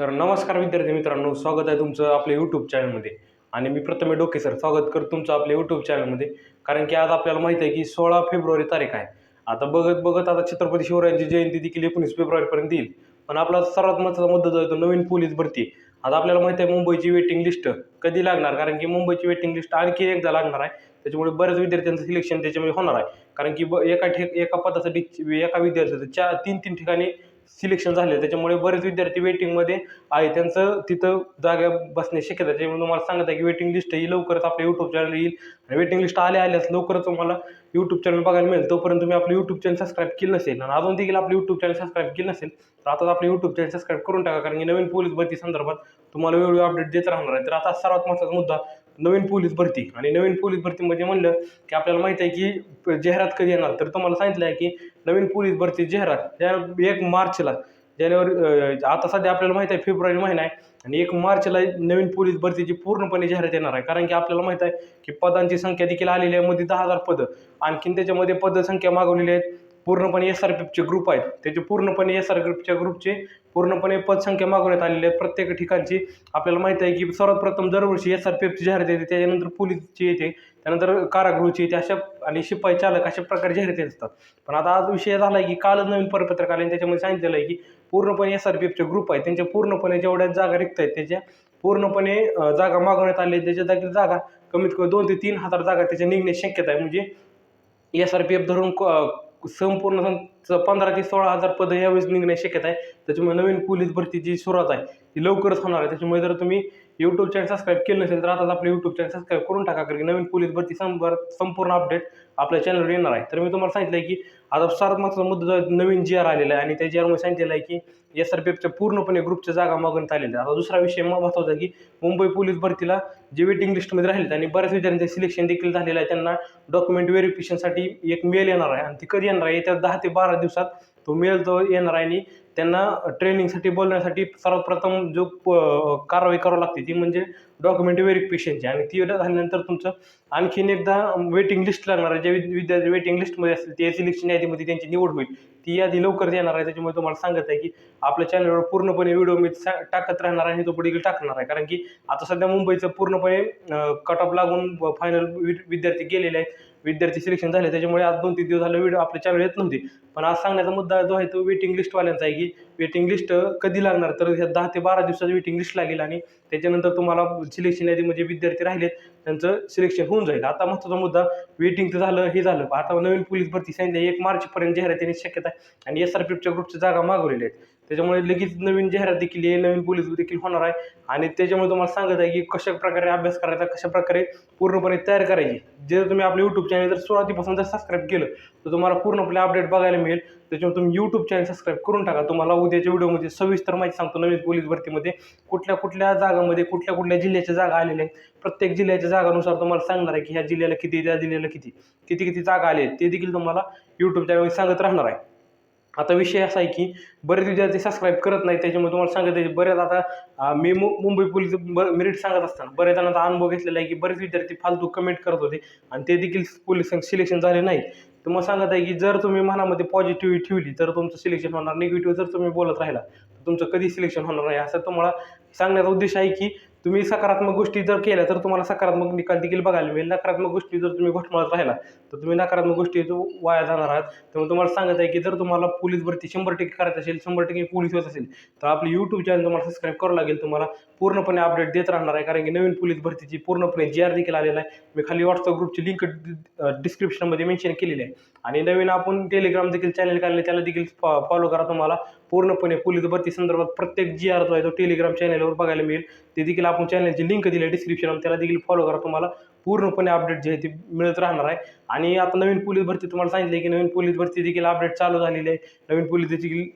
विद्यार्थी मित्रांनो स्वागत आहे तुमचं आपल्या यूट्यूब चॅनलमध्ये आणि मी प्रथमे डोके सर स्वागत करतो तुमचं आपल्या यूट्यूब चॅनलमध्ये कारण की आज आपल्याला माहिती आहे की सोळा फेब्रुवारी तारीख आहे. आता बघत बघत आता छत्रपती शिवरायांची जयंती देखील एकोणीस फेब्रुवारीपर्यंत येईल. पण आपला सर्वात महत्त्वाचा मुद्दा जो आहे तो नवीन पोलीस भरती. आता आपल्याला माहिती आहे मुंबईची वेटिंग लिस्ट कधी लागणार? कारण की मुंबईची वेटिंग लिस्ट आणखी एकदा लागणार आहे. त्याच्यामुळे बऱ्याच विद्यार्थ्यांचं सिलेक्शन त्याच्यामध्ये होणार आहे. कारण की ब एका ठे एका पदासाठी एका विद्यार्थ्याचं चार तीन तीन ठिकाणी सिलेक्शन झाले. त्याच्यामुळे बरेच विद्यार्थी वेटिंगमध्ये आहे. त्यांचं तिथं जागा बसण्याची शक्यता त्याच्यामुळे तुम्हाला सांगत आहे की वेटिंग लिस्ट ही लवकरच आपल्या यूट्यूब चॅनल येईल. आणि वेटिंग लिस्ट आल्या आल्यास लवकरच तुम्हाला यूट्यूब चॅनल बघायला मिळेल. तोपर्यंत तुम्ही आपलं यूट्यूब चॅनल सबस्क्राईब केलं नसेल आणि अजून देखील आपलं यूट्यूब चॅनल सबस्क्राईब केलं नसेल तर आता आपलं यूट्यूब चॅनल सबस्क्राईब करून टाका. कारण की नवीन पोलीस भरती संदर्भात तुम्हाला वेळोवेळी अपडेट देत राहणार आहे. तर आता सर्वात महत्त्वाचा मुद्दा नवीन पोलीस भरती. आणि नवीन पोलीस भरतीमध्ये म्हणजे म्हणलं की आपल्याला माहिती आहे की जाहिरात कधी येणार? तर तुम्हाला सांगितलं आहे की नवीन पोलीस भरती जाहिरात. त्या एक मार्चला. जानेवारी आता सध्या आपल्याला माहीत आहे फेब्रुवारी महिना आहे. आणि एक मार्चला नवीन पोलीस भरतीची पूर्णपणे जाहिरात येणार आहे. कारण की आपल्याला माहीत आहे की पदांची संख्या देखील आलेली आहे. मध्ये दहा हजार पदं. आणखीन त्याच्यामध्ये पदसंख्या मागवलेली आहेत. पूर्णपणे एस आर पी एफचे ग्रुप आहेत. त्याचे पूर्णपणे एस आर ग्रुपच्या ग्रुपचे पूर्णपणे पदसंख्या मागवण्यात आलेली आहे प्रत्येक ठिकाणची. आपल्याला माहिती आहे की सर्वात प्रथम दरवर्षी एस आर पी एफची जाहिरात येते. त्याच्यानंतर पोलीसची येते. त्यानंतर कारागृहची अशा आणि शिपाई चालक अशा प्रकारे जाहिरात असतात पण आता आज विषय झाला आहे की कालच नवीन परिपत्रक आले आणि त्याच्यामध्ये सांगितलेलं आहे की पूर्णपणे एस आर पी एफचे ग्रुप आहेत त्यांच्या पूर्णपणे जेवढ्या जागा रिक्त आहेत त्याच्या पूर्णपणे जागा मागवण्यात आली त्याच्या जागी जागा कमीत कमी दोन ते तीन हजार जागा त्याच्या निघण्याची शक्यता आहे. म्हणजे एस आर पी एफ धरून क- संपूर्ण पंधरा ते सोळा हजार पदं यावेळेस निघण्याची शक्यता आहे. त्याच्यामुळे नवीन पोलीस भरतीची सुरुवात आहे. ती लवकरच होणार आहे. त्याच्यामुळे जर तुम्ही यूट्यूब चॅनल सबस्क्राईब केलं नसेल तर आता आपलं यूट्यूब चॅनल सबस्क्राईब करून टाका कारण की नवीन पोलीस भरती संपर संपूर्ण अपडेट आपल्या चॅनलवर येणार आहे. तर मी तुम्हाला सांगितलं आहे की आता सर्वात महत्त्वाचा मुद्दा नवीन जी आर आलेला आहे. आणि त्या जी आरमध्ये सांगितलेलं आहे की एस आर पी एफच्या पूर्णपणे ग्रुपच्या जागा मागवण्यात आलेल्या आता दुसरा विषय महत्त्वाचा की मुंबई पोलीस भरतीला जे वेटिंग लिस्टमध्ये राहिले आणि बऱ्याच विद्यार्थ्यांचे सिलेक्शन देखील झालेलं आहे त्यांना डॉक्युमेंट व्हेरिफिकेशनसाठी एक मेल येणार आहे आणि ती कधी येणार आहे? येत्या दहा ते बारा दिवसात तो मेल जो येणार आहे आणि त्यांना ट्रेनिंगसाठी बोलण्यासाठी सर्वात प्रथम जो प- कारवाई करावी लागते ती म्हणजे डॉक्युमेंट व्हेरिफिकेशनची. आणि ती झाल्यानंतर तुमचं आणखीन एकदा वेटिंग लिस्ट लागणार आहे. जे विद्यार्थी वेटिंग लिस्टमध्ये असतील ते सिलेक्शन यादीमध्ये त्यांची निवड होईल. ती यादी लवकरच येणार आहे. त्याच्यामुळे तुम्हाला सांगत आहे की आपल्या चॅनलवर पूर्णपणे व्हिडिओ मी टाकत राहणार आहे आणि तो पुढे टाकणार आहे. कारण की आता सध्या मुंबईचं पूर्णपणे कट ऑफ लागून फायनल विद्यार्थी गेलेले आहेत. विद्यार्थी सिलेक्शन झाले त्याच्यामुळे आज दोन तीन दिवस झालं व्हिडिओ आपल्या चॅनल येत नव्हती. पण आज सांगण्याचा मुद्दा जो आहे तो वेटिंग लिस्टवाल्यांचा आहे की वेटिंग लिस्ट कधी लागणार? तर ह्या दहा ते बारा दिवसाची वेटिंग लिस्ट लागेल आणि त्याच्यानंतर तुम्हाला सिलेक्शन यादीमध्ये म्हणजे विद्यार्थी राहिलेत त्यांचं सिलेक्शन होऊन जाईल. आता महत्त्वाचा मुद्दा वेटिंगचं झालं हे झालं. आता नवीन पोलीस भरती सांगितलं एक मार्चपर्यंत जाहिरातीने शक्यता आहे. आणि एस आर पी एफच्या ग्रुपच्या जागा मागवलेल्या आहेत. त्याच्यामुळे लगेच नवीन जाहिरात देखील येईल नवीन पोलीस देखील होणार आहे. आणि त्याच्यामुळे तुम्हाला सांगत आहे की कशा प्रकारे अभ्यास करायचा कशा प्रकारे पूर्णपणे तयार करायची. जर तुम्ही आपलं यूट्यूब चॅनल जर सुरुवातीपासून जर सबस्क्राईब केलं तर तुम्हाला पूर्णपणे अपडेट बघायला मिळेल. त्याच्यामुळे तुम्ही यूट्यूब चॅनल सबस्क्राईब करून टाका. तुम्हाला उद्याच्या व्हिडिओमध्ये सविस्तर माहिती सांगतो नवीन पोलीस भरतीमध्ये. कुठल्या कुठल्या जागामध्ये कुठल्या कुठल्या जिल्ह्याच्या जागा आलेल्या आहेत. प्रत्येक जिल्ह्याच्या जागानुसार तुम्हाला सांगणार आहे की ह्या जिल्ह्याला किती त्या जिल्ह्याला किती किती किती जागा आले आहेत. ते देखील तुम्हाला यूट्यूब चॅनलमध्ये सांगत राहणार आहे. आता विषय असा आहे की बरेच विद्यार्थी सबस्क्राईब करत नाही त्याच्यामुळे तुम्हाला सांगत आहे बऱ्याच आता मी मु मुंबई पोलीस मेरिट सांगत असताना बऱ्याच जणांचा अनुभव घेतलेला आहे की बरेच विद्यार्थी फालतू कमेंट करत होते आणि ते देखील पोलीस सिलेक्शन झाले नाही तर मग सांगत आहे की जर तुम्ही मनामध्ये पॉझिटिव्ह ठेवली तर तुमचं सिलेक्शन होणार निगेटिव्ह जर तुम्ही बोलत राहिला तर तुमचं कधी सिलेक्शन होणार नाही. असं तुम्हाला सांगण्याचा उद्देश आहे की तुम्ही सकारात्मक गोष्टी जर केल्या तर तुम्हाला सकारात्मक निकाल देखील बघायला मिळेल. नकारात्मक गोष्टी जर तुम्ही घोटमाळत राहिला तर तुम्ही नकारात्मक गोष्टी जो वाया जाणार आहात त्यामुळे तुम्हाला सांगत आहे की जर तुम्हाला पोलीस भरती शंभर टक्के करायचं असेल शंभर टक्के पोलीस होत असेल तर आपली यूट्यूब चॅनल तुम्हाला सबस्क्राईब करावं लागेल. तुम्हाला पूर्णपणे अपडेट देत राहणार आहे कारण की नवीन पोलीस भरतीची पूर्णपणे जी आर देखील आलेला आहे. मी खाली व्हॉट्सअप ग्रुपची लिंक डिस्क्रिप्शनमध्ये मेन्शन केलेली आहे. आणि नवीन आपण टेलिग्राम देखील चॅनल काढले त्याला देखील फॉलो करा तुम्हाला. पूर्णपणे पोलीस भरती संदर्भात प्रत्येक जी आर जो आहे तो टेलिग्राम चॅनल चॅनलवर बघायला मिळेल. ते देखील आपण चॅनलची लिंक दिली आहे डिस्क्रिप्शनमध्ये त्याला देखील फॉलो करा तुम्हाला. पूर्णपणे अपडेट जे आहे ते मिळत राहणार आहे. आणि आता नवीन पोलीस भरती तुम्हाला सांगितले की नवीन पोलीस भरती देखील अपडेट चालू झालेली आहे. नवीन पोलीस देखील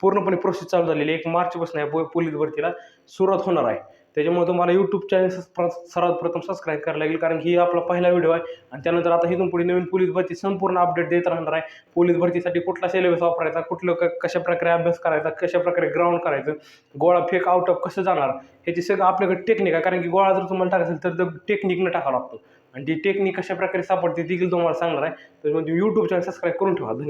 पूर्णपणे प्रोसेस चालू झालेली आहे. एक मार्चपासून आहे पोलीस भरतीला सुरुवात होणार आहे. त्याच्यामुळे तुम्हाला यूट्यूब चॅनल सर्वात प्रथम सबस्क्राईब करायला लागेल कारण ही आपला पहिला व्हिडिओ आहे. आणि त्यानंतर आता इथून पुढे नवीन पोलीस भरती संपूर्ण अपडेट देत राहणार आहे. पोलीस भरतीसाठी कुठला सिलेबस वापरायचा कुठलं क कशा प्रकारे अभ्यास करायचा कशा प्रकारे ग्राउंड करायचं गोळा फेक आउट ऑफ कसं जाणार ह्याची सगळं आपल्याकडे टेक्निक आहे. कारण की गोळा जर तुम्हाला टाकायचं असेल तर टेक्निकनं टाकावं लागतो. आणि ती टेक्निक कशा प्रकारे सापडते देखील तुम्हाला सांगणार आहे. तर तुम्ही यूट्यूब चॅनल सबस्क्राईब करून ठेवा. धन्यवाद.